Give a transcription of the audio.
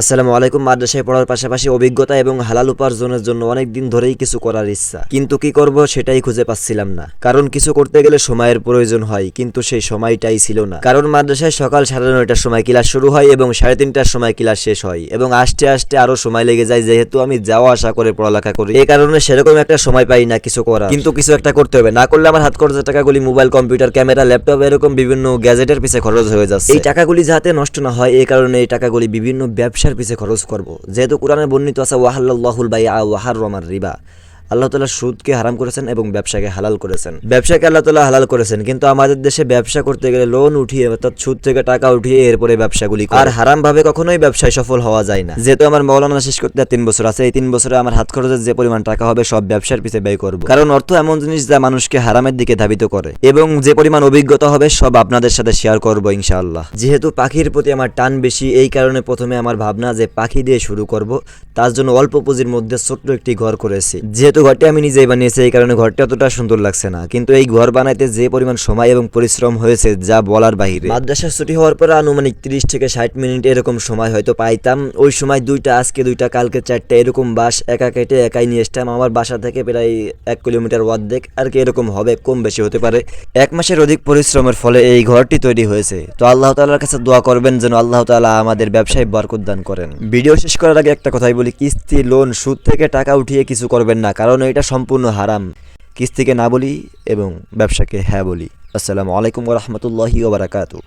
আসসালামু আলাইকুম, মাদ্রাসায় পড়ার পাশাপাশি অভিজ্ঞতা এবং হালাল উপার্জনের জন্য অনেক দিন ধরেই কিছু করার ইচ্ছা। কিন্তু কি করব সেটাই খুঁজে পাচ্ছিলাম না। কারণ কিছু করতে গেলে সময়ের প্রয়োজন হয়, কিন্তু সেই সময়টাই ছিল না। কারণ মাদ্রাসায় সকাল সাড়ে নয়টার সময় ক্লাস শুরু হয় এবং সাড়ে তিনটার সময় ক্লাস শেষ হয় এবং আসতে আসতে আরও সময় লেগে যায়, যেহেতু আমি যাওয়া আসা করে পড়ালেখা করি। এই কারণে সেরকম একটা সময় পাই না কিছু করার। কিন্তু কিছু একটা করতে হবে। না করলে আমার হাত খরচের টাকাগুলি মোবাইল, কম্পিউটার, ক্যামেরা, ল্যাপটপ এরকম বিভিন্ন গ্যাজেটের পিছে খরচ হয়ে যাচ্ছে। এই টাকাগুলি যাতে নষ্ট না হয় এই কারণে এই টাকাগুলি বিভিন্ন ব্যবসার পিছে খরচ করব। যেহেতু কোরআনে বর্ণিত আছে ওয়াহাল্লাহুল বাই আ ওয়াহার রমার রিবা। আল্লাহ তালা সুদকে হারাম করেছেন এবং ব্যবসাকে হালাল করেছেন। ব্যবসাকে আল্লাহ তালা হালাল করেছেন, কিন্তু আমাদের দেশে ব্যবসা করতে গেলে লোন উঠিয়ে, অর্থাৎ সুদ থেকে টাকা উঠিয়ে এরপরে ব্যবসাগুলি আর হারাম ভাবে কখনোই ব্যবসায় সফল হওয়া যায় না। যেহেতু আমার মৌলানা শেষ করতে তিন বছর আছে, এই তিন বছরে আমার হাত খরচের যে পরিমাণ টাকা হবে, সব ব্যবসার পিছে ব্যয় করব। কারণ অর্থ এমন জিনিস যা মানুষকে হারামের দিকে ধাবিত করে। এবং যে পরিমাণ অভিজ্ঞতা হবে, সব আপনাদের সাথে শেয়ার করব ইনশাআল্লাহ। যেহেতু পাখির প্রতি আমার টান বেশি, এই কারণে প্রথমে আমার ভাবনা যে পাখি দিয়ে শুরু করব। তার জন্য অল্প পুঁজির মধ্যে ছোট্ট একটি ঘর করেছি। যেহেতু ঘরটি আমি নিজেই বানিয়েছি, এই কারণে ঘরটি অতটা সুন্দর লাগছে না। কিন্তু এই ঘর বানাইতে যে পরিমাণ সময় এবং পরিশ্রম হয়েছে, যা বলার বাহিরে। মাদ্রাসা ছুটি হওয়ার পরে আনুমানিক তিরিশ থেকে ষাট মিনিট এরকম সময় হয়তো পাইতাম। ওই সময় দুইটা, আজকে দুইটা, কালকে চারটা, এরকম বাস একা কেটে একাই নিয়ে আসতাম। আমার বাসা থেকে প্রায় এক কিলোমিটার অর্ধেক। আর কি এরকম হবে, কম বেশি হতে পারে। এক মাসের অধিক পরিশ্রমের ফলে এই ঘরটি তৈরি হয়েছে। তো আল্লাহ তাআলার কাছে দোয়া করবেন যেন আল্লাহ তাআলা আমাদের ব্যবসায় বরকত দান করেন। ভিডিও শেষ করার আগে একটা কথাই বলি, কিস্তি, লোন, সুদ থেকে টাকা উঠিয়ে কিছু করবেন না। কারণ এটা সম্পূর্ণ হারাম। কিস্তিকে না বলি এবং ব্যবসাকে হ্যাঁ বলি। আসসালামু আলাইকুম রহমতুল্লাহি ওবরাকাতু